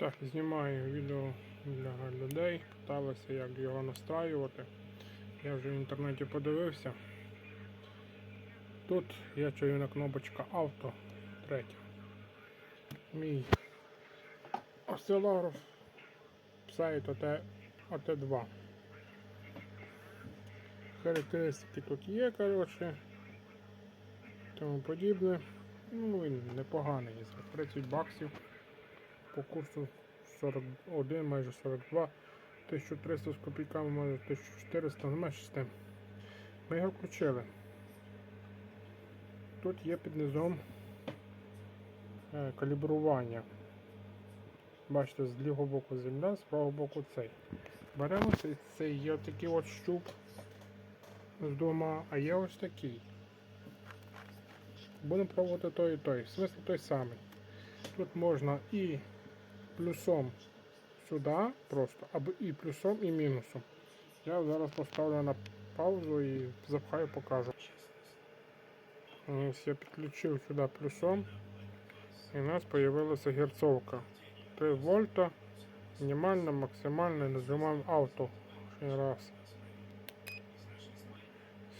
Так, знімаю відео для людей, питалися, як його настраювати. Я вже в інтернеті подивився. Тут є чуєна кнопочка авто третя. Мій осцилограф OT, OT2. Характеристики тут є, коротше, тому подібне. Ну, він непоганий, за 30 баксів по курсу 41, майже 42, 1300 з копійками, майже 1400, ну майже з тим. Ми його включили. Тут є під низом е, калібрування. Бачите, з лівого боку земля, з правого боку цей. Беремо цей, цей є такий от щуп з двома, а є ось такий. Будемо пробувати той і той. Смисл той самий. Тут можна і плюсом сюди просто, або і плюсом, і мінусом. Я зараз поставлю на паузу і запхаю, покажу. Я підключив сюди плюсом. І у нас з'явилася герцовка. 3 вольта. Мінімальна, максимальна, нажимаємо авто. Ще раз.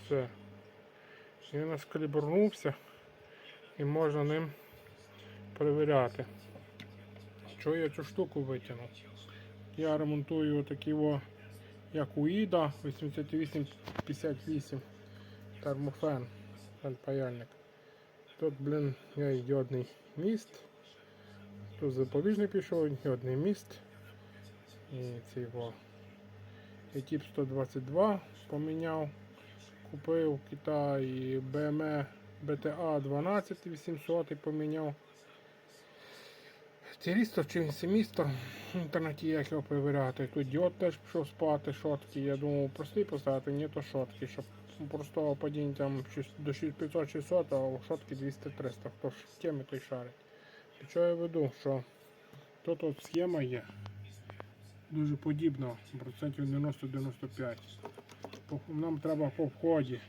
Все. Він у і можна ним перевіряти. Що я цю штуку витягнув? Я ремонтую такий о, як у Іда 8858 термофен, фен паяльник. Тут, блин, є діодний міст. Тут запобіжний пішов, діодний міст. І цей о. І тип 122 поміняв. Купив Китаї BME BTA 12800 поміняв. Тірісто чи семісто в інтернеті як його перевіряти. Тут діод теж пішов спати, шотки. Я думав простий поставити, ні, то шотки, щоб простого падіння там до 500-600, а у шотки 200-300. Хто ж темі той шарить. І що я веду, що тут от схема є. Дуже подібна, процентів 90-95. Нам треба по вході.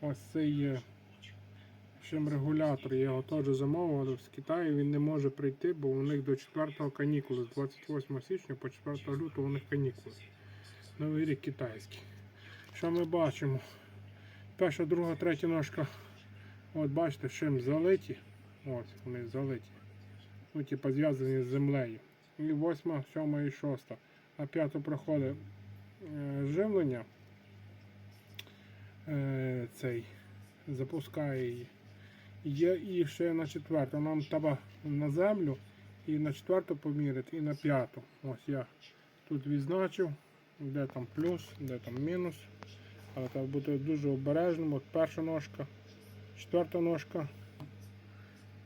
Ось цей є Чим регулятор, я його теж замовив, з Китаю він не може прийти, бо у них до 4 канікули, з 28 січня по 4 лютого у них канікули. Новий рік китайський. Що ми бачимо? Перша, друга, третя ножка. От бачите, чим залиті. Ось вони залиті. Ну, типу зв'язані з землею. І восьма, сьома і шоста. На п'яту проходить е, живлення. Е, цей запускає її. Є і ще на четверту. Нам треба на землю і на четверту поміряти, і на п'яту. Ось я тут відзначив, де там плюс, де там мінус. Але треба бути дуже обережним. От перша ножка, четверта ножка,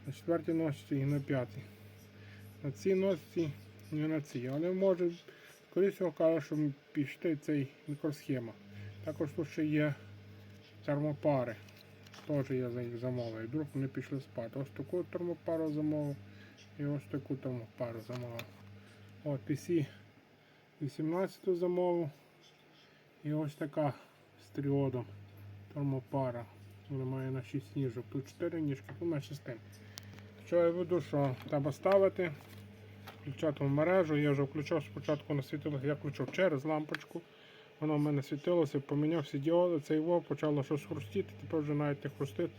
на четвертій ножці і на п'ятій. На цій ножці і на цій. Але може, скоріше всього, каже, що пішти цей мікросхема. Також тут ще є термопари. Теж я за їх замовив. Вдруг вони пішли спати. Ось таку термопару замовив і ось таку термопару замовив. От PC 18 замовив. І ось така з тріодом термопара. Вона має на 6 ніжок. Тут 4 ніжки, тут на 6. Що я веду, що треба ставити, включати в мережу. Я вже включав спочатку на світило, я включив через лампочку. Воно в мене світилося, поміняв всі діоди, цей во почало щось хрустіти, тепер вже навіть не хрустить.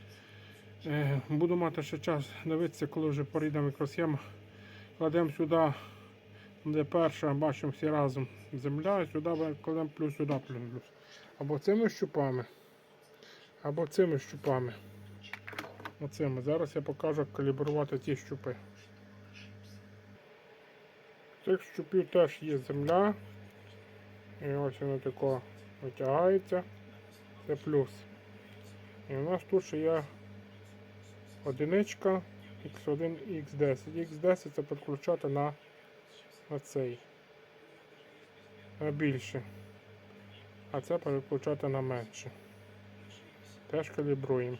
Е, буду мати ще час дивитися, коли вже поріде мікросхема. Кладемо сюди, де перша, бачимо всі разом земля, сюди кладемо плюс, сюди плюс. плюс. Або цими щупами, або цими щупами. Оцими. Зараз я покажу, як калібрувати ті щупи. Цих щупів теж є земля. І ось воно тако витягається. Це плюс. І у нас тут ще є одиничка X1 і X10. X10 це підключати на, на цей. На більше. А це переключати на менше. Теж калібруємо.